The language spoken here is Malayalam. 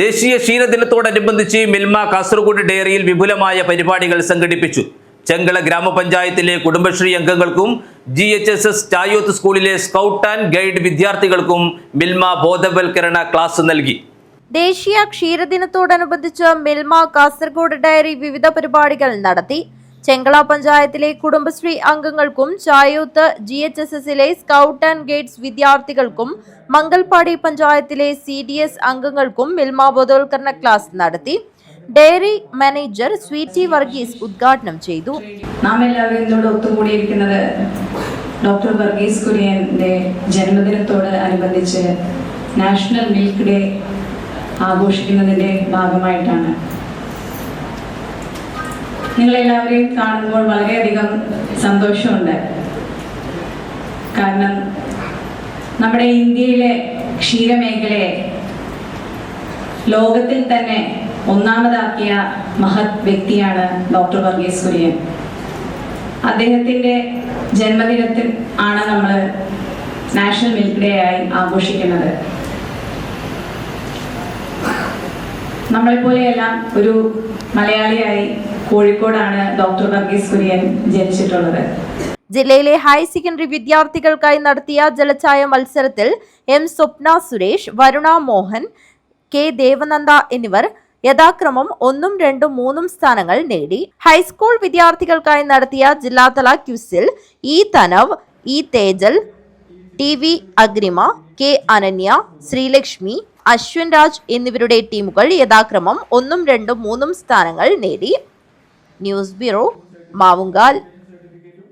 ദേശീയ ക്ഷീരദിനത്തോടനുബന്ധിച്ച് മിൽമ കാസർഗോഡ് ഡയറിയിൽ വിപുലമായ പരിപാടികൾ സംഘടിപ്പിച്ചു. ചെങ്കള ഗ്രാമപഞ്ചായത്തിലെ കുടുംബശ്രീ അംഗങ്ങൾക്കും G H S S Chayoth സ്കൂളിലെ സ്കൗട്ട് ആൻഡ് ഗൈഡ് വിദ്യാർത്ഥികൾക്കും മിൽമ ബോധവൽക്കരണ ക്ലാസ് നൽകി. ദേശീയ ക്ഷീരദിനത്തോടനുബന്ധിച്ച് മിൽമ കാസർഗോഡ് ഡയറി വിവിധ പരിപാടികൾ നടത്തി. ചെങ്കള പഞ്ചായത്തിലെ കുടുംബശ്രീ അംഗങ്ങൾക്കും ചായൂത്ത് ജി എച്ച് എസ് എസിലെ സ്കൗട്ട് ആൻഡ് ഗൈഡ്സ് വിദ്യാർത്ഥികൾക്കും മംഗൽപാടി പഞ്ചായത്തിലെ സി ഡി എസ് അംഗങ്ങൾക്കും മിൽമ ബോധവൽക്കരണ ക്ലാസ് നടത്തി. ഡയറി മാനേജർ സ്വീറ്റി വർഗീസ് ഉദ്ഘാടനം ചെയ്തു. നാം എല്ലാവരും ഒത്തുകൂടിയിരിക്കുന്നത് ഡോക്ടർ വർഗീസ് കുര്യന്റെ ജന്മദിനത്തോട് അനുബന്ധിച്ച് നാഷണൽ മിൽക്ക് ഡേ ആഘോഷിക്കുന്നതിന്റെ ഭാഗമായിട്ടാണ്. നിങ്ങളെല്ലാവരെയും കാണുമ്പോൾ വളരെയധികം സന്തോഷമുണ്ട്. കാരണം നമ്മുടെ ഇന്ത്യയിലെ ക്ഷീരമേഖലയെ ലോകത്തിൽ തന്നെ ഒന്നാമതാക്കിയ മഹത് വ്യക്തിയാണ് ഡോക്ടർ വർഗീസ് കുര്യൻ. അദ്ദേഹത്തിന്റെ ജന്മദിനത്തിൽ ആണ് നമ്മൾ നാഷണൽ മിൽക്ക് ഡേ ആയി ആഘോഷിക്കുന്നത്. നമ്മളെപ്പോലെയെല്ലാം ഒരു മലയാളിയായി കോഴിക്കോടാണ് ഡോക്ടർ വർഗീസ് കുര്യൻ ജനിച്ചിട്ടുള്ളത്. ജില്ലയിലെ ഹയർ സെക്കൻഡറി വിദ്യാർത്ഥികൾക്കായി നടത്തിയ ജലച്ചായ മത്സരത്തിൽ എം സ്വപ്ന സുരേഷ് വരുണ മോഹൻ കെ ദേവനന്ദ എന്നിവർ യഥാക്രമം ഒന്നും രണ്ടും മൂന്നും സ്ഥാനങ്ങൾ നേടി. ഹൈസ്കൂൾ വിദ്യാർത്ഥികൾക്കായി നടത്തിയ ജില്ലാതല ക്യൂസിൽ E Thanav E Tejal T V Agrima K Ananya Sreelakshmi Ashwin Raj എന്നിവരുടെ ടീമുകൾ യഥാക്രമം ഒന്നും രണ്ടും മൂന്നും സ്ഥാനങ്ങൾ നേടി. News bureau Mavungal